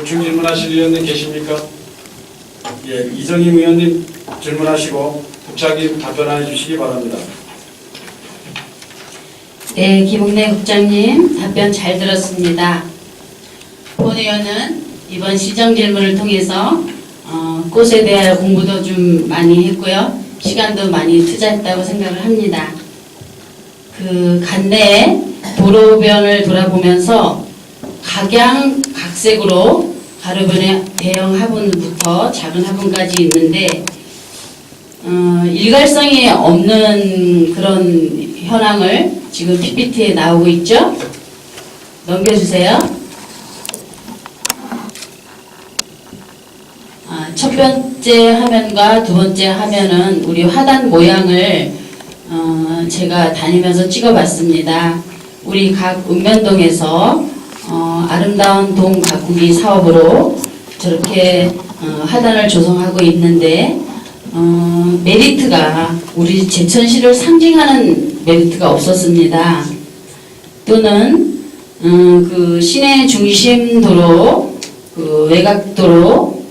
보충 질문하실 의원님 계십니까? 예, 이성임 의원님 질문하시고 국장님 답변해 주시기 바랍니다. 네, 김웅래 국장님 답변 잘 들었습니다. 본 의원은 이번 시정 질문을 통해서 어, 꽃에 대한 공부도 좀 많이 했고요. 시간도 많이 투자했다고 생각을 합니다. 그 간내 도로변을 돌아보면서 각양각색으로 가로변의 대형 화분부터 작은 화분까지 있는데 어, 일갈성이 없는 그런 현황을 지금 PPT에 나오고 있죠? 넘겨주세요. 아, 첫 번째 화면과 두 번째 화면은 우리 화단 모양을 어, 제가 다니면서 찍어봤습니다. 우리 각 읍면동에서 어, 아름다운 동 가꾸기 사업으로 저렇게 어, 화단을 조성하고 있는데 어, 메리트가 우리 제천시를 상징하는 메리트가 없었습니다. 또는 음, 그 시내 중심 도로, 그 외곽 도로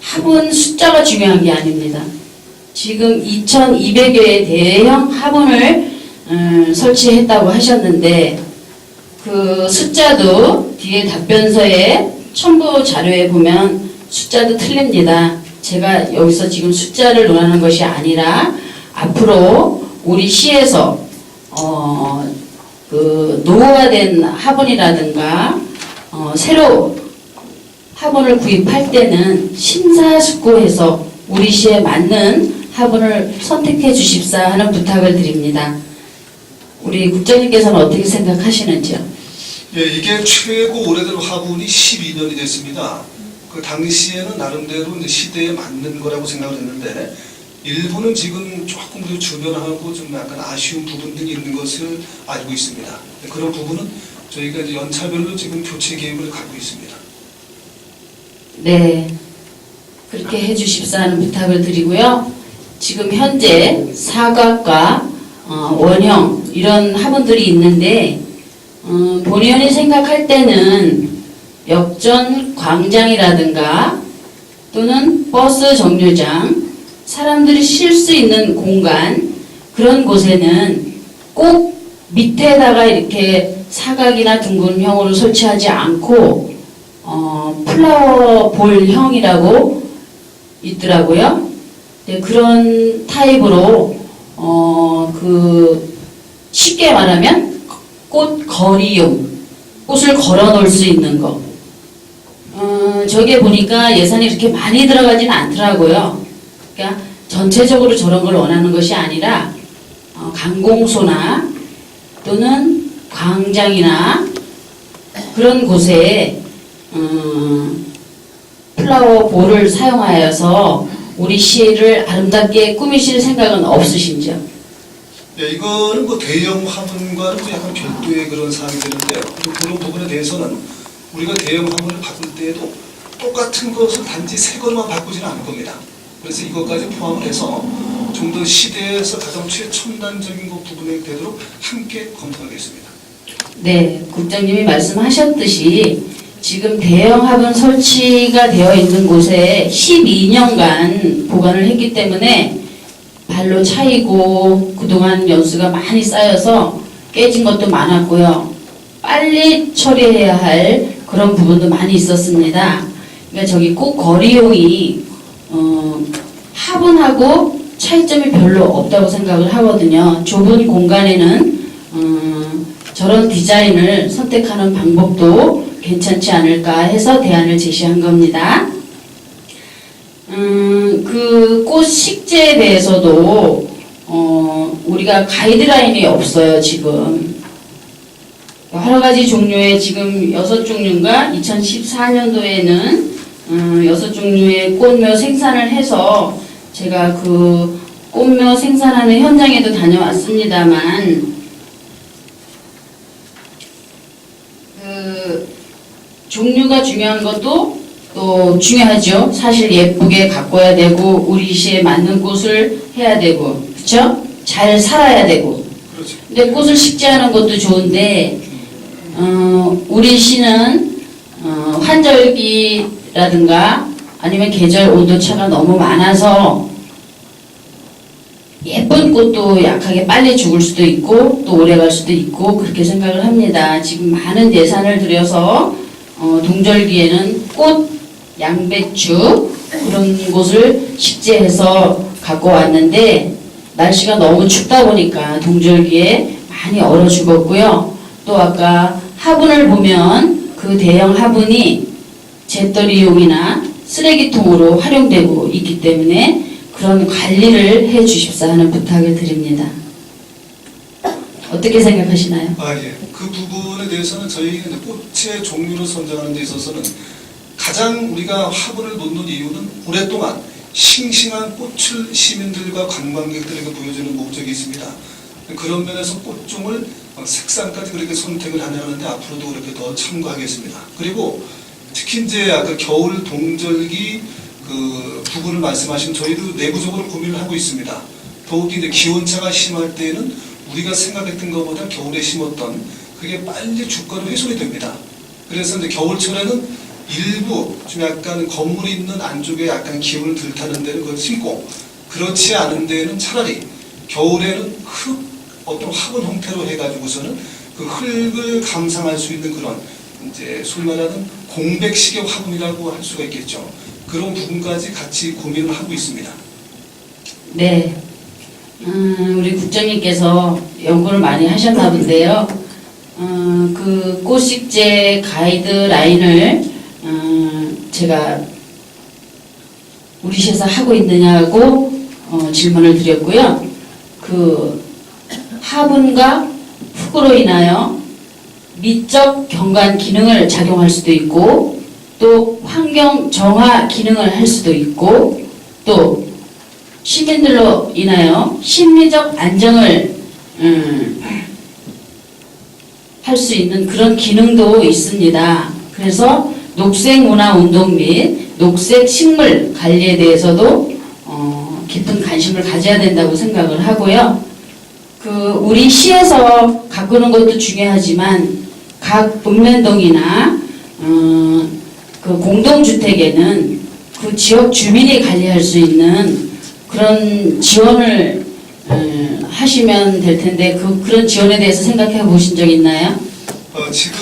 화분 숫자가 중요한 게 아닙니다. 지금 2,200여의 대형 화분을 음, 설치했다고 하셨는데 그 숫자도 뒤에 답변서에 첨부 자료에 보면 숫자도 틀립니다. 제가 여기서 지금 숫자를 논하는 것이 아니라 앞으로 우리 시에서 어, 그 노후화된 화분이라든가 어, 새로 화분을 구입할 때는 심사숙고해서 우리 시에 맞는 화분을 선택해 주십사 하는 부탁을 드립니다. 우리 국장님께서는 어떻게 생각하시는지요? 예, 이게 최고 오래된 화분이 12년이 됐습니다. 그 당시에는 나름대로 시대에 맞는 거라고 생각을 했는데 일부는 지금 조금 더 주변하고 좀 약간 아쉬운 부분들이 있는 것을 알고 있습니다. 그런 부분은 저희가 이제 연차별로 지금 교체 계획을 갖고 있습니다. 네. 그렇게 해주십사 하는 부탁을 드리고요. 지금 현재 사각과 어, 원형 이런 화분들이 있는데 어, 본의원이 생각할 때는 역전 광장이라든가 또는 버스 정류장 사람들이 쉴 수 있는 공간 그런 곳에는 꼭 밑에다가 이렇게 사각이나 둥근형으로 설치하지 않고 어, 플라워 볼형이라고 있더라고요. 네, 그런 타입으로 어, 그 쉽게 말하면 꽃 거리용 꽃을 걸어 놓을 수 있는 거. 어, 저게 보니까 예산이 그렇게 많이 들어가진 않더라고요. 그러니까 전체적으로 저런 걸 원하는 것이 아니라 어, 강공소나 또는 광장이나 그런 곳에 음, 플라워 볼을 사용하여서 우리 시를 아름답게 꾸미실 생각은 없으신지요? 예, 이거는 뭐 대형 화분과는 또 약간 별도의 그런 사항이 되는데요. 또 그런 부분에 대해서는 우리가 대형 화분을 바꿀 때에도 똑같은 것을 단지 새 것만 바꾸지는 않을 겁니다. 그래서 이것까지 포함을 해서 좀 더 시대에서 가장 최첨단적인 것 부분에 되도록 함께 검토하겠습니다. 네, 국장님이 말씀하셨듯이 지금 대형 화분 설치가 되어 있는 곳에 12년간 보관을 했기 때문에 발로 차이고 그동안 연수가 많이 쌓여서 깨진 것도 많았고요. 빨리 처리해야 할 그런 부분도 많이 있었습니다. 그러니까 저기 꼭 거리용이 어, 화분하고 차이점이 별로 없다고 생각을 하거든요. 좁은 공간에는 음, 저런 디자인을 선택하는 방법도 괜찮지 않을까 해서 대안을 제시한 겁니다. 음, 그 꽃 식재에 대해서도 어, 우리가 가이드라인이 없어요 지금. 여러 가지 종류의 지금 여섯 종류인가 2014년도에는 음, 여섯 종류의 꽃묘 생산을 해서 제가 그 꽃묘 생산하는 현장에도 다녀왔습니다만 그 종류가 중요한 것도 또 중요하죠. 사실 예쁘게 가꿔야 되고 우리 시에 맞는 꽃을 해야 되고 그렇죠? 잘 살아야 되고 그렇죠. 근데 꽃을 식재하는 것도 좋은데 어, 우리 시는 어, 화 환절기라든가 아니면 계절 온도차가 너무 많아서 예쁜 꽃도 약하게 빨리 죽을 수도 있고 또 오래 갈 수도 있고 그렇게 생각을 합니다. 지금 많은 예산을 들여서 어, 동절기에는 꽃, 양배추 그런 곳을 식재해서 갖고 왔는데 날씨가 너무 춥다 보니까 동절기에 많이 얼어 죽었고요. 또 아까 화분을 보면 그 대형 화분이 재떨이용이나 쓰레기통으로 활용되고 있기 때문에 그런 관리를 해 주십사 하는 부탁을 드립니다. 어떻게 생각하시나요? 아, 예. 대해서는 이제 꽃의 종류를 선정하는 데 있어서는 가장 우리가 화분을 놓는 이유는 오랫동안 싱싱한 꽃을 시민들과 관광객들에게 보여주는 목적이 있습니다. 그런 면에서 꽃종을 어, 색상까지 그렇게 선택을 하냐는데 앞으로도 그렇게 더 참고하겠습니다. 그리고 특히 이제 아까 겨울 동절기 그 부분을 말씀하신 저희도 내부적으로 고민을 하고 있습니다. 더욱이 이제 기온차가 심할 때에는 우리가 생각했던 것보다 겨울에 심었던 그게 빨리 주가로 훼손이 됩니다. 그래서 이제 겨울철에는 일부 좀 약간 건물이 있는 안쪽에 약간 기온을 덜 타는 데는 그걸 심고 그렇지 않은 데는 차라리 겨울에는 흙 어떤 화분 형태로 해가지고서는 그 흙을 감상할 수 있는 그런 이제 소위 말하는 공백식의 화분이라고 할 수가 있겠죠. 그런 부분까지 같이 고민을 하고 있습니다. 네. 음, 우리 국장님께서 연구를 많이 하셨나 본데요. 음, 그 꽃식재 가이드라인을 음, 제가 우리 시에서 하고 있느냐고 어, 질문을 드렸고요. 그 화분과 흙으로 인하여 미적 경관 기능을 작용할 수도 있고 또 환경 정화 기능을 할 수도 있고 또 시민들로 인하여 심리적 안정을 음, 할 수 있는 그런 기능도 있습니다. 그래서 녹색 문화 운동 및 녹색 식물 관리에 대해서도 어, 깊은 관심을 가져야 된다고 생각을 하고요. 그 우리 시에서 가꾸는 것도 중요하지만 각 읍면동이나 어, 그 공동주택에는 그 지역 주민이 관리할 수 있는 그런 지원을 어, 하시면 될 텐데 그 그런 지원에 대해서 생각해 보신 적 있나요? 어, 지금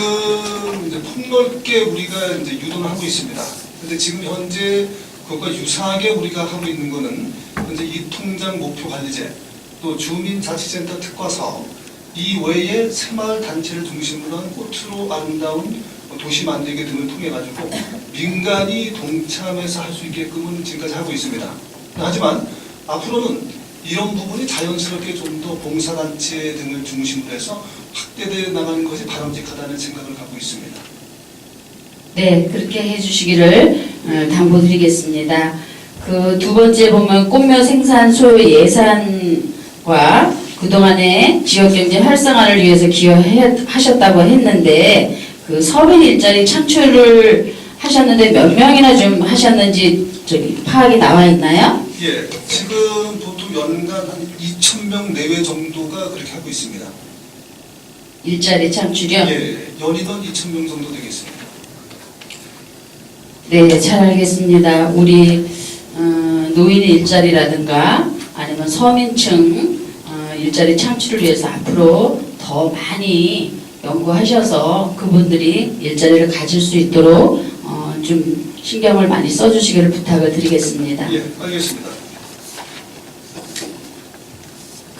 이제 폭넓게 우리가 이제 유도를 하고 있습니다. 근데 지금 현재 그것과 유사하게 우리가 하고 있는 거는 현재 이 통장 목표 관리제 또 주민자치센터 특화 사업 이 외에 새마을 단체를 중심으로 한 꽃으로 아름다운 도시 만들기 등을 통해 가지고 민간이 동참해서 할 수 있게끔은 지금까지 하고 있습니다. 하지만 앞으로는 이런 부분이 자연스럽게 좀 더 봉사단체 등을 중심으로 해서 확대되어 나가는 것이 바람직하다는 생각을 갖고 있습니다. 네, 그렇게 해주시기를 어, 당부드리겠습니다. 그 두 번째 보면 꽃묘 생산 소요 예산과 그동안의 지역경제 활성화를 위해서 기여하셨다고 했는데 그 서민 일자리 창출을 하셨는데 몇 명이나 좀 하셨는지 저기 파악이 나와 있나요? 예, 지금 연간 한 2,000명 내외 정도가 그렇게 하고 있습니다. 일자리 창출이요? 예, 연이던 2,000명 정도 되겠습니다. 네, 잘 알겠습니다. 우리 어, 노인 일자리라든가 아니면 서민층 어, 일자리 창출을 위해서 앞으로 더 많이 연구하셔서 그분들이 일자리를 가질 수 있도록 어, 좀 신경을 많이 써주시기를 부탁을 드리겠습니다. 예, 알겠습니다.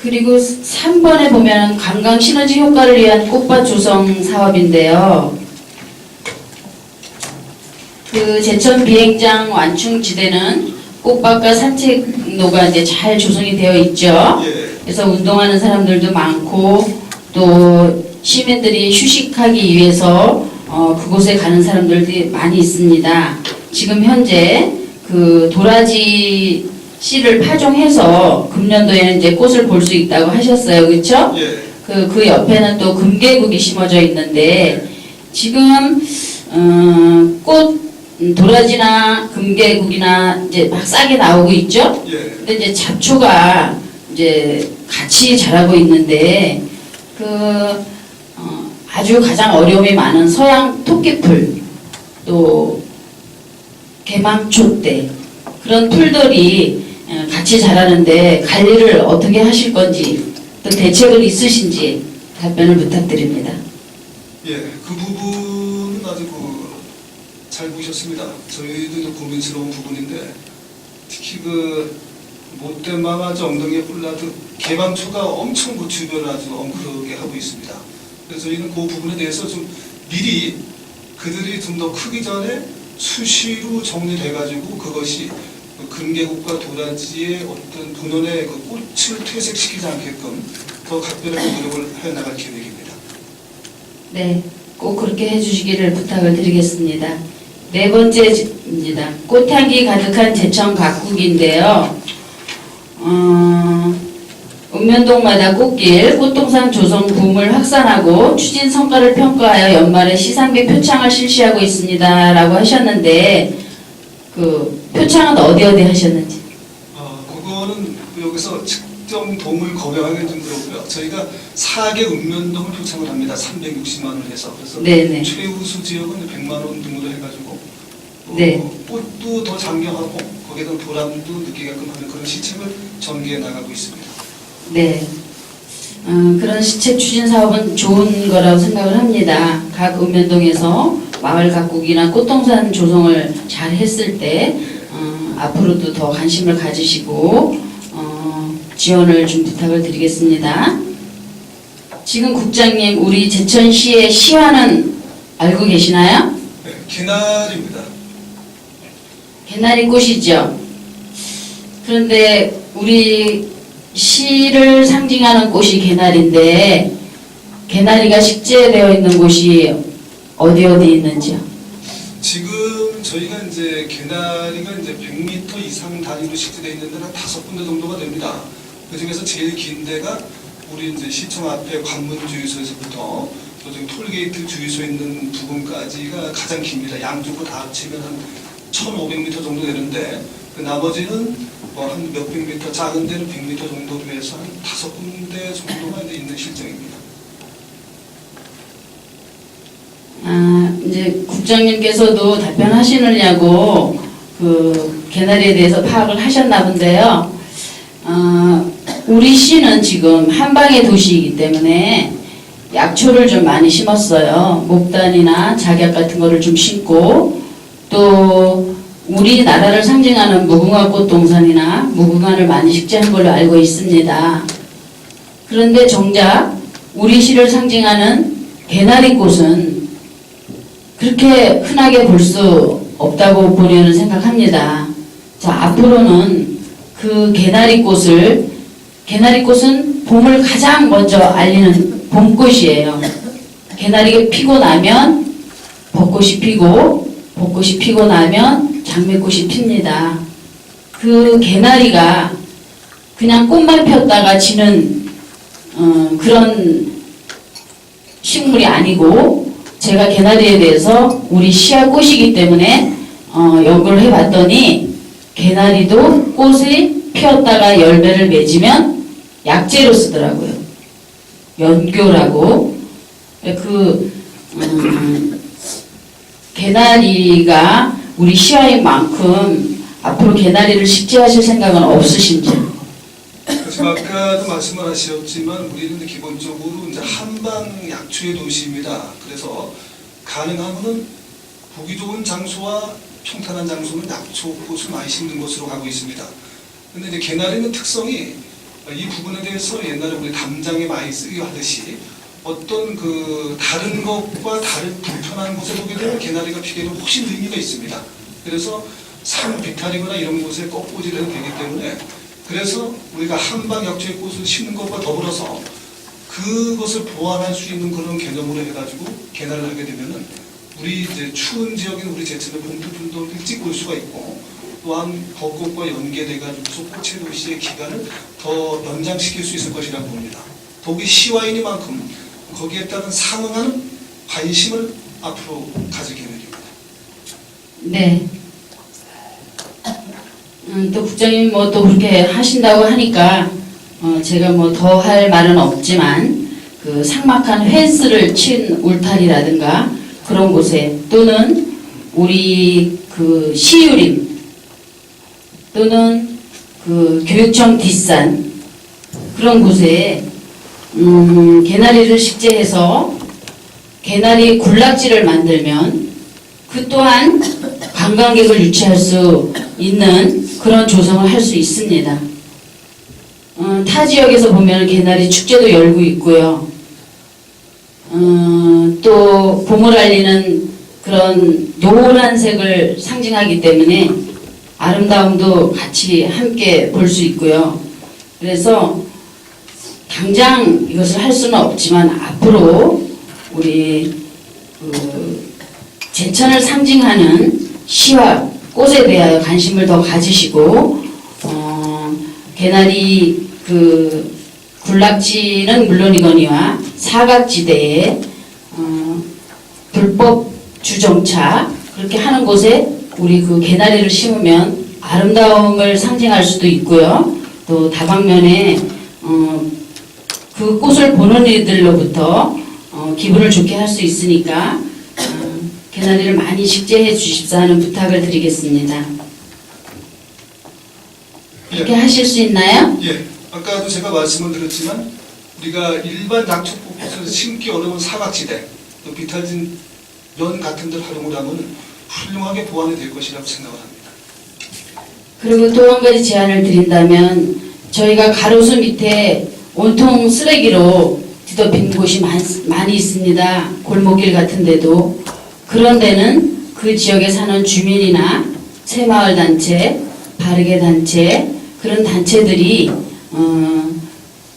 그리고 3번에 보면 관광 시너지 효과를 위한 꽃밭 조성 사업인데요. 그 제천 비행장 완충 지대는 꽃밭과 산책로가 이제 잘 조성이 되어 있죠. 예, 그래서 운동하는 사람들도 많고 또 시민들이 휴식하기 위해서 어, 그곳에 가는 사람들이 많이 있습니다. 지금 현재 그 도라지 씨를 파종해서 금년도에는 이제 꽃을 볼 수 있다고 하셨어요. 그렇죠? 예, 그, 그 옆에는 또 금계국이 심어져 있는데 지금 어, 꽃 음, 도라지나 금계국이나 이제 막 싸게 나오고 있죠. 예, 근데 이제 잡초가 이제 같이 자라고 있는데 그 어, 아주 가장 어려움이 많은 서양 토끼풀 또 개망초 때 그런 풀들이 어, 같이 자라는데 관리를 어떻게 하실 건지 또 대책은 있으신지 답변을 부탁드립니다. 예, 그 부분은 아주 그, 잘 보셨습니다. 저희도 좀 고민스러운 부분인데 특히 그 못된 망아지 엉덩이에 뿔나듯 개방초가 엄청 그 주변을 아주 엉클하게 하고 있습니다. 그래서 저희는 그 부분에 대해서 좀 미리 그들이 좀 더 크기 전에 수시로 정리돼가지고 그것이 그 금계국과 도라지의 어떤 본연의 그 꽃을 퇴색시키지 않게끔 더 각별하게 노력을 해나갈 계획입니다. 네, 꼭 그렇게 해주시기를 부탁을 드리겠습니다. 네 번째입니다. 꽃향기 가득한 제천 각국인데요. 어, 읍면동마다 꽃길, 꽃동산 조성 붐을 확산하고 추진 성과를 평가하여 연말에 시상비 표창을 실시하고 있습니다 라고 하셨는데 그 표창은 어디 어디 하셨는지? 어, 그거는 여기서 측정 동을 거명하기는 좀 그렇고요. 저희가 4개 읍면동을 표창을 합니다. 360만 원 해서. 그래서 네네. 최우수 지역은 100만 원 등으로 해가지고 어, 네. 꽃도 더 장려하고 거기에다 보람도 느끼게끔 하는 그런 시책을 전개해 나가고 있습니다. 네. 어, 그런 시책 추진 사업은 좋은 거라고 생각을 합니다. 각 읍면동에서 마을 가꾸기나 꽃동산 조성을 잘 했을 때 어, 앞으로도 더 관심을 가지시고 어, 지원을 좀 부탁을 드리겠습니다. 지금 국장님 우리 제천시의 시화는 알고 계시나요? 네, 개나리입니다. 개나리 꽃이죠. 그런데 우리 시를 상징하는 꽃이 개나리인데 개나리가 식재되어 있는 곳이 어디 어디 있는지요? 지금 저희가 이제 개나리가 이제 100m 이상 단위로 식재되어 있는 데는 한 다섯 군데 정도가 됩니다. 그 중에서 제일 긴 데가 우리 이제 시청 앞에 관문 주유소에서부터 저쪽 톨게이트 주유소 있는 부분까지가 가장 깁니다. 양쪽으로 다 합치면 한 1,500m 정도 되는데 그 나머지는 뭐 한 몇백 미터 작은 데는 100m 정도로 해서 한 다섯 군데 정도가 있는 실정입니다. 아, 이제 국장님께서도 답변하시느냐고 그 개나리에 대해서 파악을 하셨나 본데요. 어, 우리 시는 지금 한방의 도시이기 때문에 약초를 좀 많이 심었어요. 목단이나 작약 같은 거를 좀 심고 또 우리나라를 상징하는 무궁화 꽃 동산이나 무궁화를 많이 식재한 걸로 알고 있습니다. 그런데 정작 우리 시를 상징하는 개나리 꽃은 그렇게 흔하게 볼 수 없다고 보려는 생각합니다. 자, 앞으로는 그 개나리 꽃을, 개나리 꽃은 봄을 가장 먼저 알리는 봄꽃이에요. 개나리가 피고 나면 벚꽃이 피고, 벚꽃이 피고 나면 장미꽃이 핍니다. 그 개나리가 그냥 꽃만 폈다가 지는 어, 그런 식물이 아니고 제가 개나리에 대해서 우리 시야 꽃이기 때문에 어, 연구를 해봤더니 개나리도 꽃이 피었다가 열매를 맺으면 약재로 쓰더라고요. 연교라고. 그 음, 개나리가 우리 시야인 만큼 앞으로 개나리를 식재하실 생각은 없으신지? 아까도 말씀을 하셨지만 우리는 기본적으로 이제 한방 약초의 도시입니다. 그래서 가능하면은 보기 좋은 장소와 평탄한 장소는 약초 꽃을 많이 심는 곳으로 가고 있습니다. 근데 이제 개나리는 특성이 이 부분에 대해서 옛날에 우리 담장에 많이 쓰기 하듯이 어떤 그 다른 것과 다른 불편한 곳에 보게 되면 개나리가 피기에는 훨씬 의미가 있습니다. 그래서 산 비탈이거나 이런 곳에 꺾고지를 되기 때문에 그래서 우리가 한방 약초의 꽃을 심는 것과 더불어서 그것을 보완할 수 있는 그런 개념으로 해가지고 개나를 하게 되면은 우리 이제 추운 지역인 우리 좀더 일찍 올 수가 있고 또한 벚꽃과 연계돼가지고서 꽃의 도시의 기간을 더 연장시킬 수 있을 것이라고 봅니다. 더욱이 시와이니만큼 거기에 따른 상응하는 관심을 앞으로 가질 계획입니다. 네. 음, 또 국장님 뭐 또 그렇게 하신다고 하니까 어, 제가 뭐 더 할 말은 없지만 그 삭막한 펜스를 친 울타리라든가 그런 곳에 또는 우리 그 시유림 또는 그 교육청 뒷산 그런 곳에 음, 개나리를 식재해서 개나리 군락지를 만들면 그 또한 관광객을 유치할 수 있는 그런 조성을 할 수 있습니다. 어, 타 지역에서 보면 개나리 축제도 열고 있고요. 어, 또 봄을 알리는 그런 노란색을 상징하기 때문에 아름다움도 같이 함께 볼 수 있고요. 그래서 당장 이것을 할 수는 없지만 앞으로 우리 그 제천을 상징하는 시와 꽃에 대하여 관심을 더 가지시고 어, 개나리 그 군락지는 물론이거니와 사각지대에 어, 불법 주정차 그렇게 하는 곳에 우리 그 개나리를 심으면 아름다움을 상징할 수도 있고요. 또 다방면에 어, 그 꽃을 보는 이들로부터 어, 기분을 좋게 할 수 있으니까 어, 개나리를 많이 식재해 주십사 하는 부탁을 드리겠습니다. 그렇게 하실 수 있나요? 예, 아까도 제가 말씀을 드렸지만 우리가 일반 약초꽃에서 심기 어려운 사각지대, 또 비탈진 면 같은 데를 활용을 하면 훌륭하게 보완이 될 것이라고 생각을 합니다. 그리고 또 한 가지 제안을 드린다면 저희가 가로수 밑에 온통 쓰레기로 뒤덮인 곳이 많, 많이 있습니다. 골목길 같은 데도. 그런 데는 그 지역에 사는 주민이나 새마을 단체, 바르게 단체 그런 단체들이 어,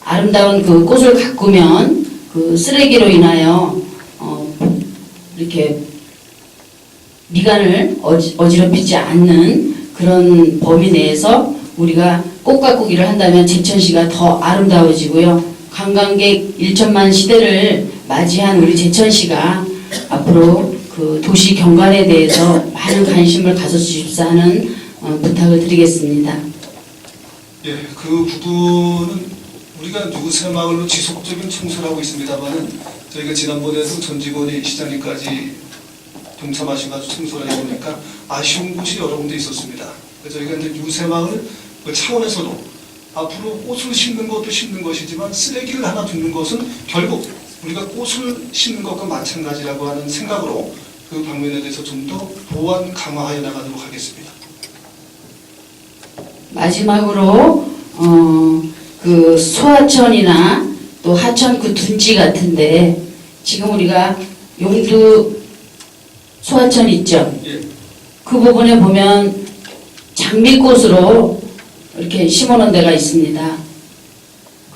아름다운 그 꽃을 가꾸면 그 쓰레기로 인하여 어, 이렇게 미간을 어지, 어지럽히지 않는 그런 범위 내에서 우리가 꽃 가꾸기를 한다면 제천시가 더 아름다워지고요. 관광객 1천만 시대를 맞이한 우리 제천시가 앞으로 그 도시 경관에 대해서 많은 관심을 가져주십사 하는 어, 부탁을 드리겠습니다. 예, 그 부분은 우리가 누구새 마을로 지속적인 청소를 하고 있습니다만은 저희가 지난번에도 전 직원이 시장님까지 동참하셔가지고 청소를 해보니까 아쉬운 곳이 여러 군데 있었습니다. 저희가 이제 유세 마을 그 차원에서도 앞으로 꽃을 심는 것도 심는 것이지만 쓰레기를 하나 두는 것은 결국 우리가 꽃을 심는 것과 마찬가지라고 하는 생각으로 그 방면에 대해서 좀 더 보완 강화하여 나가도록 하겠습니다. 마지막으로 어, 그 소하천이나 또 하천 그 둔지 같은데 지금 우리가 용두 소하천 있죠. 예. 그 부분에 보면 장미꽃으로 이렇게 심어놓은 데가 있습니다.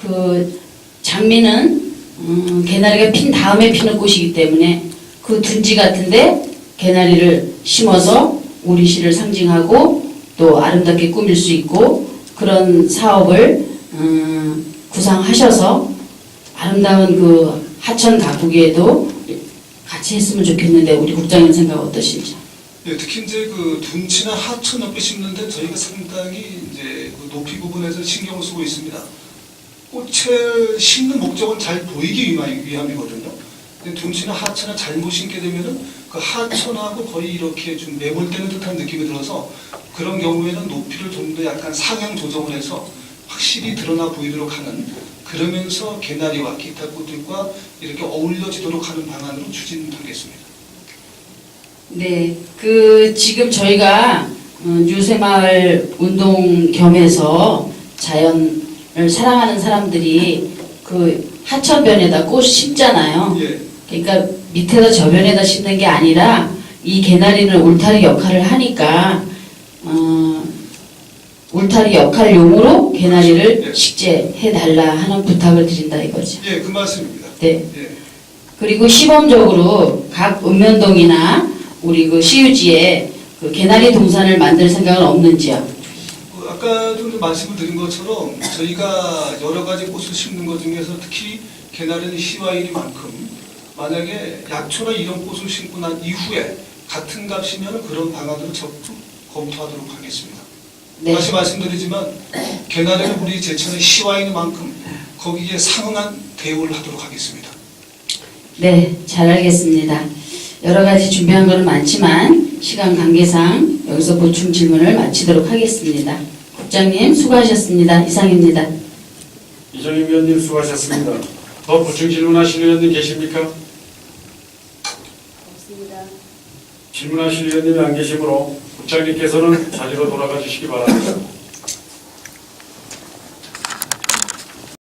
그 장미는 음, 개나리가 핀 다음에 피는 꽃이기 때문에 그 둔지 같은데 개나리를 심어서 우리 시를 상징하고 또 아름답게 꾸밀 수 있고 그런 사업을 음, 구상하셔서 아름다운 그 하천 가꾸기에도 같이 했으면 좋겠는데 우리 국장님 생각 어떠신지? 네, 특히 이제 그 둔치나 하천 옆에 심는데 저희가 상당히 이제 그 높이 부분에서 신경을 쓰고 있습니다. 꽃을 심는 목적은 잘 보이기 위함- 위함이거든요. 근데 둔치나 하천을 잘못 심게 되면은 그 하천하고 거의 이렇게 좀 매몰되는 듯한 느낌이 들어서 그런 경우에는 높이를 좀 더 약간 상향 조정을 해서 확실히 드러나 보이도록 하는 그러면서 개나리와 기타 꽃들과 이렇게 어울려지도록 하는 방안으로 추진하겠습니다. 네, 그 지금 저희가 어, 유세마을 운동 겸해서 자연을 사랑하는 사람들이 그 하천변에다 꽃 심잖아요. 예. 그러니까 밑에다 저변에다 심는 게 아니라 이 개나리는 울타리 역할을 하니까 어, 울타리 역할용으로 개나리를 예. 식재해 달라 하는 부탁을 드린다 이거죠. 예, 그 말씀입니다. 네. 예. 그리고 시범적으로 각 읍면동이나 우리 그 시유지에 그 개나리 동산을 만들 생각은 없는지요? 그 아까도 좀 말씀을 드린 것처럼 저희가 여러 가지 꽃을 심는 것 중에서 특히 개나리는 시와일이 만큼 만약에 약초나 이런 꽃을 심고 난 이후에 같은 값이면 그런 방안으로 적극 검토하도록 하겠습니다. 네. 다시 말씀드리지만 개나리는 우리 제천의 시와인 만큼 거기에 상응한 대우를 하도록 하겠습니다. 네, 잘 알겠습니다. 여러 가지 준비한 것은 많지만 시간 관계상 여기서 보충 질문을 마치도록 하겠습니다. 국장님 수고하셨습니다. 이상입니다. 이정임 위원님 수고하셨습니다. 더 보충 질문하시는 위원님 계십니까? 질문하실 의원님이 안 계시므로 부장님께서는 자리로 돌아가 주시기 바랍니다.